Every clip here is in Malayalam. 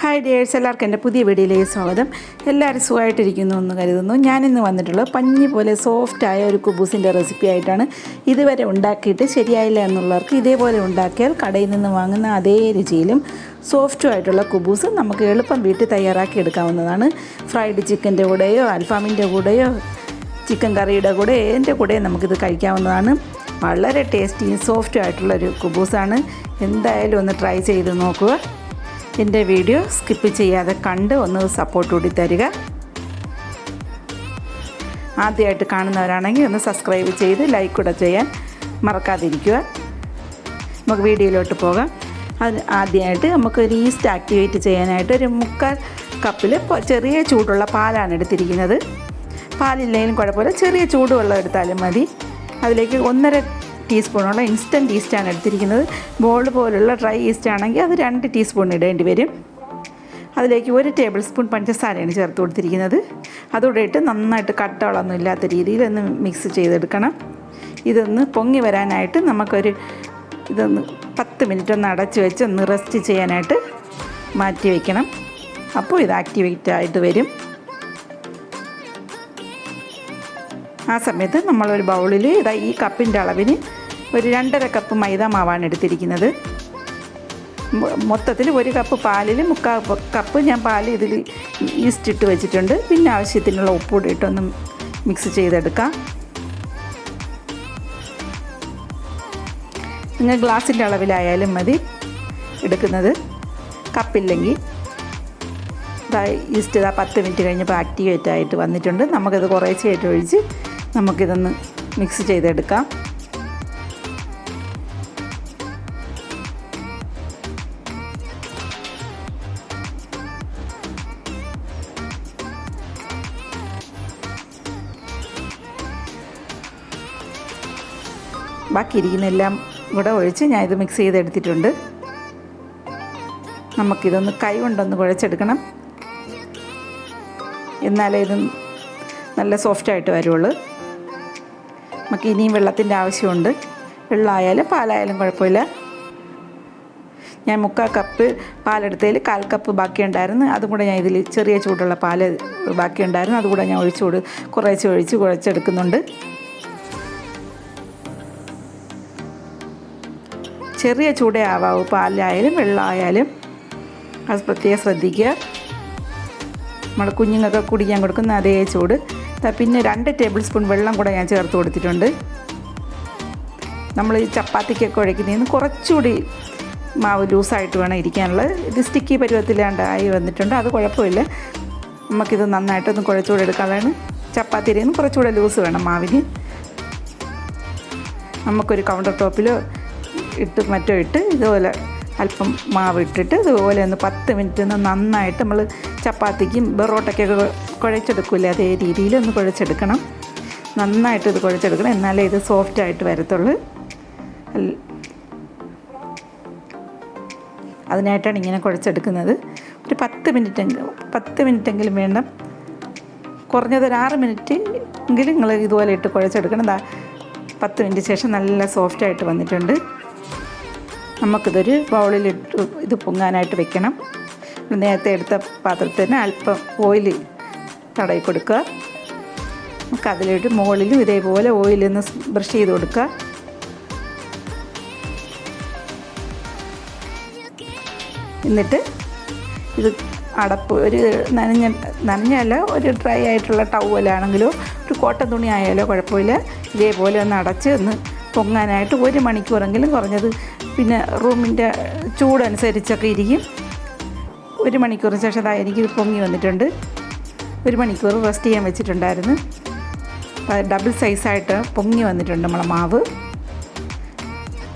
ഹായ് ഡിയേഴ്സ് എല്ലാവർക്കും എന്റെ പുതിയ വീഡിയോയിലേക്ക് സ്വാഗതം. എല്ലാവരും സുഖമായിട്ടിരിക്കുന്നു എന്ന് കരുതുന്നു. ഞാനിന്ന് വന്നിട്ടുള്ളത് പഞ്ഞി പോലെ സോഫ്റ്റായ ഒരു കുബൂസിന്റെ റെസിപ്പി ആയിട്ടാണ് ഇതുവരെ ഉണ്ടാക്കിയിട്ട് ശരിയായില്ല എന്നുള്ളവർക്ക് ഇതേപോലെ ഉണ്ടാക്കിയാൽ കടയിൽ നിന്ന് വാങ്ങുന്ന അതേ രുചിയിലും സോഫ്റ്റും ആയിട്ടുള്ള കുബൂസ് നമുക്ക് എളുപ്പം വീട്ടിൽ തയ്യാറാക്കി എടുക്കാവുന്നതാണ്. ഫ്രൈഡ് ചിക്കന്റെ കൂടെയോ അൽഫാമിന്റെ കൂടെയോ ചിക്കൻ കറിയുടെ കൂടെ എന്റെ കൂടെ നമുക്കിത് കഴിക്കാവുന്നതാണ്. വളരെ ടേസ്റ്റിയും സോഫ്റ്റും ആയിട്ടുള്ളൊരു കുബൂസാണ്. എന്തായാലും ഒന്ന് ട്രൈ ചെയ്ത് നോക്കുക. എന്റെ വീഡിയോ സ്കിപ്പ് ചെയ്യാതെ കണ്ട് ഒന്ന് സപ്പോർട്ട് കൂടി തരിക. ആദ്യമായിട്ട് കാണുന്നവരാണെങ്കിൽ ഒന്ന് സബ്സ്ക്രൈബ് ചെയ്ത് ലൈക്ക് കൂടെ ചെയ്യാൻ മറക്കാതിരിക്കുക. നമുക്ക് വീഡിയോയിലോട്ട് പോകാം. അത് ആദ്യമായിട്ട് നമുക്ക് ഒരു ഈസ്റ്റ് ആക്ടിവേറ്റ് ചെയ്യാനായിട്ട് ഒരു മുക്കാൽ കപ്പിൽ ചെറിയ ചൂടുള്ള പാലാണ് എടുത്തിരിക്കുന്നത്. പാലില്ലെങ്കിലും കുഴപ്പമില്ല. ചെറിയ ചൂടുവെള്ളം എടുത്താലും മതി. അതിലേക്ക് ഒന്നര ടീസ്പൂണോളം ഇൻസ്റ്റന്റ് ഈസ്റ്റാണ് എടുത്തിരിക്കുന്നത്. ബോൾ പോലുള്ള ഡ്രൈ ഈസ്റ്റ് ആണെങ്കിൽ അത് രണ്ട് ടീസ്പൂൺ ഇടേണ്ടി വരും. അതിലേക്ക് ഒരു ടേബിൾ സ്പൂൺ പഞ്ചസാരയാണ് ചേർത്ത് കൊടുത്തിരിക്കുന്നത്. അതോടെ ഇട്ട് നന്നായിട്ട് കട്ടകളൊന്നും ഇല്ലാത്ത രീതിയിൽ ഒന്ന് മിക്സ് ചെയ്തെടുക്കണം. ഇതൊന്ന് പൊങ്ങി വരാനായിട്ട് നമുക്കൊരു ഇതൊന്ന് പത്ത് മിനിറ്റ് ഒന്ന് അടച്ച് വെച്ച് ഒന്ന് റെസ്റ്റ് ചെയ്യാനായിട്ട് മാറ്റി വയ്ക്കണം അപ്പോൾ ഇത് ആക്ടിവേറ്റ് ആയിട്ട് വരും. ആ സമയത്ത് നമ്മളൊരു ബൗളിൽ ഇതാ ഈ കപ്പിന്റെ അളവിന് ഒരു രണ്ടര കപ്പ് മൈദ മാവാണ് എടുത്തിരിക്കുന്നത്. മൊത്തത്തിൽ ഒരു കപ്പ് പാലിൽ മുക്കാൽ കപ്പ് ഞാൻ പാൽ ഇതിൽ ഈസ്റ്റ് ഇട്ട് വെച്ചിട്ടുണ്ട്. പിന്നെ ആവശ്യത്തിനുള്ള ഉപ്പൂടെ ഇട്ടൊന്ന് മിക്സ് ചെയ്തെടുക്കാം. നിങ്ങൾ ഗ്ലാസിന്റെ അളവിലായാലും മതി എടുക്കുന്നത്. കപ്പില്ലെങ്കിൽ ഇതാ ഈസ്റ്റ് ഇതാ പത്ത് മിനിറ്റ് കഴിഞ്ഞപ്പോൾ ആക്ടിവേറ്റ് ആയിട്ട് വന്നിട്ടുണ്ട്. നമുക്കിത് കുറേശ്ശായിട്ട് ഒഴിച്ച് നമുക്കിതൊന്ന് മിക്സ് ചെയ്തെടുക്കാം. ബാക്കി ഇരിക്കുന്നെല്ലാം കൂടെ ഒഴിച്ച് ഞാൻ ഇത് മിക്സ് ചെയ്തെടുത്തിട്ടുണ്ട്. നമുക്കിതൊന്ന് കൈ കൊണ്ടൊന്ന് കുഴച്ചെടുക്കണം. എന്നാലേ ഇത് നല്ല സോഫ്റ്റായിട്ട് വരുള്ളൂ. നമുക്ക് ഇനിയും വെള്ളത്തിന്റെ ആവശ്യമുണ്ട്. വെള്ളമായാലും പാലായാലും കുഴപ്പമില്ല. ഞാൻ മുക്കാൽ കപ്പ് പാലെടുത്തതിൽ കാൽ കപ്പ് ബാക്കിയുണ്ടായിരുന്നു. അതും കൂടെ ഞാൻ ഇതിൽ ചെറിയ ചൂടുള്ള പാൽ ബാക്കിയുണ്ടായിരുന്നു. അതുകൂടെ ഞാൻ ഒഴിച്ചു കൊടു കുറേശ്ശെ ഒഴിച്ച് കുഴച്ചെടുക്കുന്നുണ്ട്. ചെറിയ ചൂടേ ആവാവൂ പാലായാലും വെള്ളമായാലും അത് പ്രത്യേകം ശ്രദ്ധിക്കുക. നമ്മുടെ കുഞ്ഞുങ്ങൾക്ക് കുടിക്കാൻ കൊടുക്കുന്ന അതേ ചൂട്. പിന്നെ രണ്ട് ടേബിൾ സ്പൂൺ വെള്ളം കൂടെ ഞാൻ ചേർത്ത് കൊടുത്തിട്ടുണ്ട്. നമ്മൾ ഈ ചപ്പാത്തിക്കൊക്കെ കുഴക്കുന്നതിന് കുറച്ചുകൂടി മാവ് ലൂസായിട്ട് വേണം ഇരിക്കാനുള്ളത് ഇത് സ്റ്റിക്കി പരുവത്തിലാണ്ടായി വന്നിട്ടുണ്ട്. അത് കുഴപ്പമില്ല. നമുക്കിത് നന്നായിട്ടൊന്ന് കുഴച്ചുകൂടെ എടുക്കാതാണ് ചപ്പാത്തിയിൽ നിന്ന് കുറച്ചുകൂടെ ലൂസ് വേണം മാവിന്. നമുക്കൊരു കൗണ്ടർ ടോപ്പിലോ ഇട്ട് മറ്റോ ഇട്ട് ഇതുപോലെ അല്പം മാവ് ഇട്ടിട്ട് ഇതുപോലെ ഒന്ന് പത്ത് മിനിറ്റ് ഒന്ന് നന്നായിട്ട് നമ്മൾ ചപ്പാത്തിക്കും ബെറോട്ടയ്ക്കൊക്കെ കുഴച്ചെടുക്കില്ല? അതേ രീതിയിൽ ഒന്ന് കുഴച്ചെടുക്കണം. നന്നായിട്ട് ഇത് കുഴച്ചെടുക്കണം. എന്നാലേ ഇത് സോഫ്റ്റ് ആയിട്ട് വരത്തുള്ളൂ. അതിനായിട്ടാണ് ഇങ്ങനെ കുഴച്ചെടുക്കുന്നത്. ഒരു പത്ത് മിനിറ്റ് പത്ത് മിനിറ്റെങ്കിലും വേണം. കുറഞ്ഞത് ഒരു ആറ് മിനിറ്റ് എങ്കിലും നിങ്ങൾ ഇതുപോലെ ഇട്ട് കുഴച്ചെടുക്കണം. പത്ത് മിനിറ്റ് ശേഷം നല്ല സോഫ്റ്റായിട്ട് വന്നിട്ടുണ്ട്. നമുക്കിതൊരു ബൗളിലിട്ട് ഇത് പൊങ്ങാനായിട്ട് വെക്കണം. നേരത്തെ എടുത്ത പാത്രത്തിന് അല്പം ഓയിൽ തടയി കൊടുക്കുക. നമുക്ക് അതിലിട്ട് മുകളിലും ഇതേപോലെ ഓയിലൊന്ന് ബ്രഷ് ചെയ്ത് കൊടുക്കുക. എന്നിട്ട് ഇത് അടപ്പ് ഒരു നനഞ്ഞ നനഞ്ഞല്ല ഒരു ഡ്രൈ ആയിട്ടുള്ള ടവലാണെങ്കിലോ ഒരു കോട്ടൻ തുണി ആയാലോ കുഴപ്പമില്ല. ഇതേപോലെ ഒന്ന് അടച്ച് ഒന്ന് പൊങ്ങാനായിട്ട് ഒരു മണിക്കൂറെങ്കിലും കുറഞ്ഞത് പിന്നെ റൂമിന്റെ ചൂടനുസരിച്ചൊക്കെ ഇരിക്കും. ഒരു മണിക്കൂർ ശേഷം അതാ എനിക്ക് പൊങ്ങി വന്നിട്ടുണ്ട്. ഒരു മണിക്കൂർ റെസ്റ്റ് ചെയ്യാൻ വെച്ചിട്ടുണ്ടായിരുന്നു. ഡബിൾ സൈസായിട്ട് പൊങ്ങി വന്നിട്ടുണ്ട് നമ്മളെ മാവ്.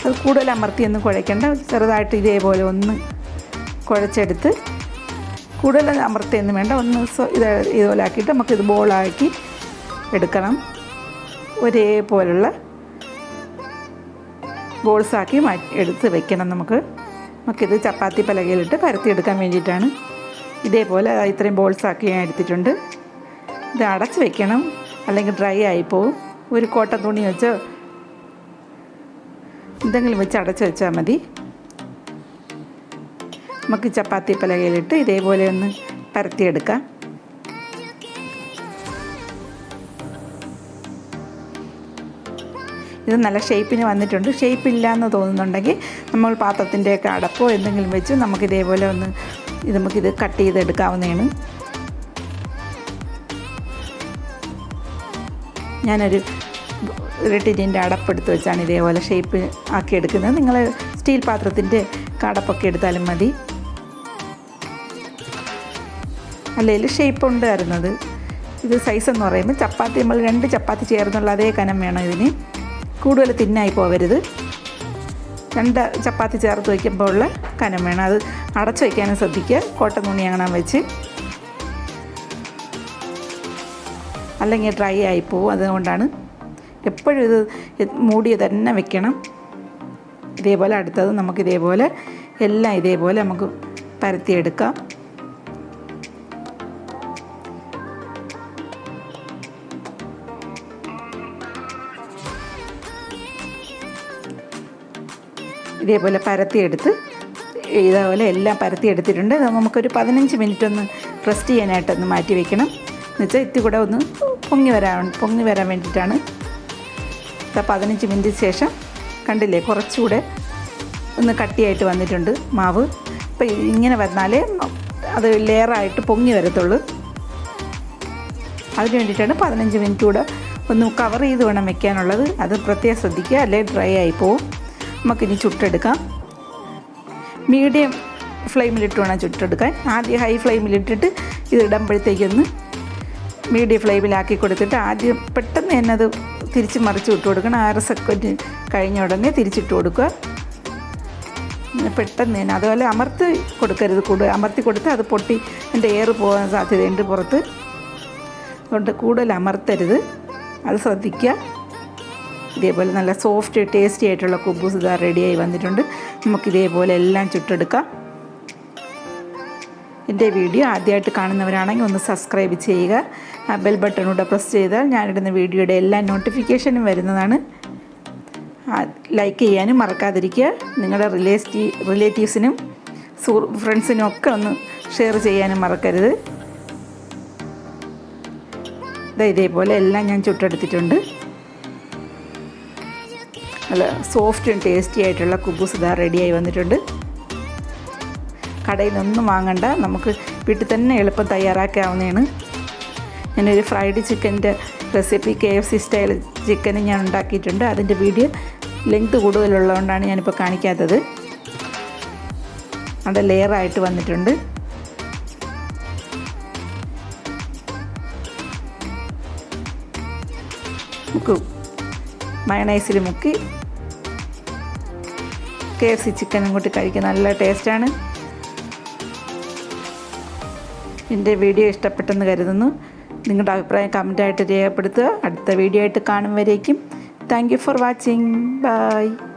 അത് കൂടുതൽ അമർത്തിയൊന്നും കുഴയ്ക്കേണ്ട. ചെറുതായിട്ട് ഇതേപോലെ ഒന്ന് കുഴച്ചെടുത്ത് കൂടുതൽ അമർത്തിയൊന്നും വേണ്ട. ഒന്ന് ഇത് ഇതുപോലെ ആക്കിയിട്ട് നമുക്കിത് ബോളാക്കി എടുക്കണം. ഒരേപോലുള്ള ബോൾസാക്കി മാറ്റി എടുത്ത് വെക്കണം നമുക്ക്. നമുക്കിത് ചപ്പാത്തി പലകയിലിട്ട് പരത്തിയെടുക്കാൻ വേണ്ടിയിട്ടാണ്. ഇതേപോലെ ഇത്രയും ബോൾസാക്കി ഞാൻ എടുത്തിട്ടുണ്ട്. ഇത് അടച്ച് വെക്കണം. അല്ലെങ്കിൽ ഡ്രൈ ആയിപ്പോവും. ഒരു കോട്ടൻ തുണി വെച്ചോ എന്തെങ്കിലും വെച്ച് അടച്ച് വെച്ചാൽ മതി. നമുക്ക് ചപ്പാത്തി പലകയിലിട്ട് ഇതേപോലെ ഒന്ന് പരത്തിയെടുക്കാം ഇത് നല്ല ഷേപ്പിന് വന്നിട്ടുണ്ട്. ഷേപ്പ് ഇല്ല എന്ന് തോന്നുന്നുണ്ടെങ്കിൽ നമ്മൾ പാത്രത്തിന്റെയൊക്കെ അടപ്പോ എന്തെങ്കിലും വെച്ച് നമുക്ക് ഇതേപോലെ ഒന്ന് ഇത് നമുക്കിത് കട്ട് ചെയ്തെടുക്കാവുന്നതാണ്. ഞാനൊരു ഒരു ടിന്നിന്റെ അടപ്പെടുത്ത് വെച്ചാണ് ഇതേപോലെ ഷേപ്പ് ആക്കി എടുക്കുന്നത്. നിങ്ങൾ സ്റ്റീൽ പാത്രത്തിന്റെ കടപ്പൊക്കെ എടുത്താലും മതി. അല്ലെങ്കിൽ ഷേപ്പ് ഉണ്ട് വരുന്നത്. ഇത് സൈസ് എന്ന് പറയുമ്പോൾ ചപ്പാത്തി നമ്മൾ രണ്ട് ചപ്പാത്തി ചേർന്നുള്ള അതേ കനം വേണം ഇതിന്. കൂടുതൽ തിന്നായി പോവരുത്. രണ്ട് ചപ്പാത്തി ചേർത്ത് വയ്ക്കുമ്പോൾ ഉള്ള കനം വേണം. അത് അടച്ചു വയ്ക്കാനും ശ്രദ്ധിക്കുക. കോട്ടൻ തുണി അങ്ങനെ വെച്ച്. അല്ലെങ്കിൽ ഡ്രൈ ആയി പോകും അതുകൊണ്ടാണ് എപ്പോഴും ഇത് മൂടി തന്നെ വെക്കണം. ഇതേപോലെ അടുത്തത് നമുക്ക് ഇതേപോലെ എല്ലാം ഇതേപോലെ നമുക്ക് പരത്തിയെടുക്കാം ഇതേപോലെ പരത്തിയെടുത്ത് ഇതേപോലെ എല്ലാം പരത്തിയെടുത്തിട്ടുണ്ട്. നമുക്കൊരു പതിനഞ്ച് മിനിറ്റ് ഒന്ന് റെസ്റ്റ് ചെയ്യാനായിട്ടൊന്ന് മാറ്റി വെക്കണം. എന്നുവെച്ചാൽ ഇത്തി കൂടെ ഒന്ന് പൊങ്ങി വരാൻ പൊങ്ങി വരാൻ വേണ്ടിയിട്ടാണ്. പതിനഞ്ച് മിനിറ്റ് ശേഷം കണ്ടില്ലേ കുറച്ചുകൂടെ ഒന്ന് കട്ടിയായിട്ട് വന്നിട്ടുണ്ട് മാവ്. ഇപ്പം ഇങ്ങനെ വന്നാലേ അത് ലെയറായിട്ട് പൊങ്ങി വരത്തുള്ളൂ. അതിന് വേണ്ടിയിട്ടാണ് പതിനഞ്ച് മിനിറ്റ് കൂടെ ഒന്ന് കവർ ചെയ്ത് വേണം വെക്കാനുള്ളത്. അത് പ്രത്യേകം ശ്രദ്ധിക്കുക അല്ലെങ്കിൽ ഡ്രൈ ആയി പോവും. നമുക്കിനി ചുട്ടെടുക്കാം. മീഡിയം ഫ്ലെയിമിലിട്ട് വേണം ചുട്ടെടുക്കാൻ. ആദ്യം ഹൈ ഫ്ലെയിമിലിട്ടിട്ട് ഇത് ഇടുമ്പോഴത്തേക്കൊന്ന് മീഡിയം ഫ്ലെയിമിലാക്കി കൊടുത്തിട്ട് ആദ്യം പെട്ടെന്ന് തന്നെ അത് തിരിച്ച് മറിച്ച് ഇട്ട് കൊടുക്കണം. ആറ് സെക്കൻഡ് കഴിഞ്ഞ ഉടനെ തിരിച്ചിട്ട് കൊടുക്കുക. പെട്ടെന്ന് തന്നെ അതുപോലെ അമർത്തി കൊടുക്കരുത് കൂടുതൽ. അമർത്തി കൊടുത്ത് അത് പൊട്ടി എന്റെ എയർ പോകാൻ സാധ്യതയുണ്ട് പുറത്ത്. അതുകൊണ്ട് കൂടുതൽ അമർത്തരുത്. അത് ശ്രദ്ധിക്കുക. ഇതേപോലെ നല്ല സോഫ്റ്റ് ടേസ്റ്റി ആയിട്ടുള്ള കുബൂസ് ഇതാ റെഡിയായി വന്നിട്ടുണ്ട്. നമുക്ക് ഇതേപോലെ എല്ലാം ചുട്ടെടുക്കാം. എന്റെ വീഡിയോ ആദ്യമായിട്ട് കാണുന്നവരാണെങ്കിൽ ഒന്ന് സബ്സ്ക്രൈബ് ചെയ്യുക. ആ ബെൽ ബട്ടണൂടെ പ്രസ് ചെയ്താൽ ഞാനിടുന്ന വീഡിയോയുടെ എല്ലാ നോട്ടിഫിക്കേഷനും വരുന്നതാണ്. ലൈക്ക് ചെയ്യാനും മറക്കാതിരിക്കുക. നിങ്ങളുടെ റിലേറ്റീവ് റിലേറ്റീവ്സിനും സൂ ഫ്രണ്ട്സിനും ഒക്കെ ഒന്ന് ഷെയർ ചെയ്യാനും മറക്കരുത്. ഇതാ ഇതേപോലെ എല്ലാം ഞാൻ ചുട്ടെടുത്തിട്ടുണ്ട്. നല്ല സോഫ്റ്റും ടേസ്റ്റി ആയിട്ടുള്ള കുബൂസ് ഇതാ റെഡിയായി വന്നിട്ടുണ്ട്. കടയിൽ നിന്നൊന്നും വാങ്ങണ്ട. നമുക്ക് വീട്ടിൽ തന്നെ എളുപ്പം തയ്യാറാക്കാവുന്നതാണ്. ഞാനൊരു ഫ്രൈഡ് ചിക്കന്റെ recipe K F C style chicken ഞാൻ ഉണ്ടാക്കിയിട്ടുണ്ട്. അതിന്റെ വീഡിയോ ലെങ്ത് കൂടുതലുള്ളതുകൊണ്ടാണ് ഞാനിപ്പോൾ കാണിക്കാത്തത്. അത് ലെയറായിട്ട് വന്നിട്ടുണ്ട്. മുക്കും മയണൈസിൽ മുക്കി കെ എഫ് സി ചിക്കനും കൂട്ടി കഴിക്കാൻ നല്ല ടേസ്റ്റാണ്. എന്റെ വീഡിയോ ഇഷ്ടപ്പെട്ടെന്ന് കരുതുന്നു. നിങ്ങളുടെ അഭിപ്രായം കമന്റായിട്ട് രേഖപ്പെടുത്തുക. അടുത്ത വീഡിയോ ആയിട്ട് കാണും വരേക്കും. Thank you for watching. Bye.